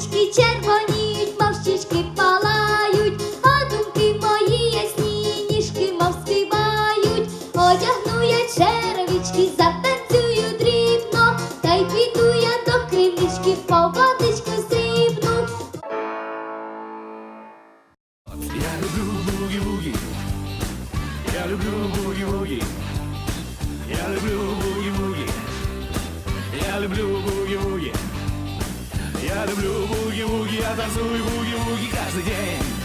щічки червоніють, мов щічки палають, а думки мої ясні, ніжки мов співають, одягну я черевички, затанцюю дрібно, та й піду я до кривнички, по водичку срібну. Я люблю бугі-бугі, я люблю бугі-бугі, я люблю бугі-бугі, я люблю бугі-бугі. Я танцую буги-вуги каждый день.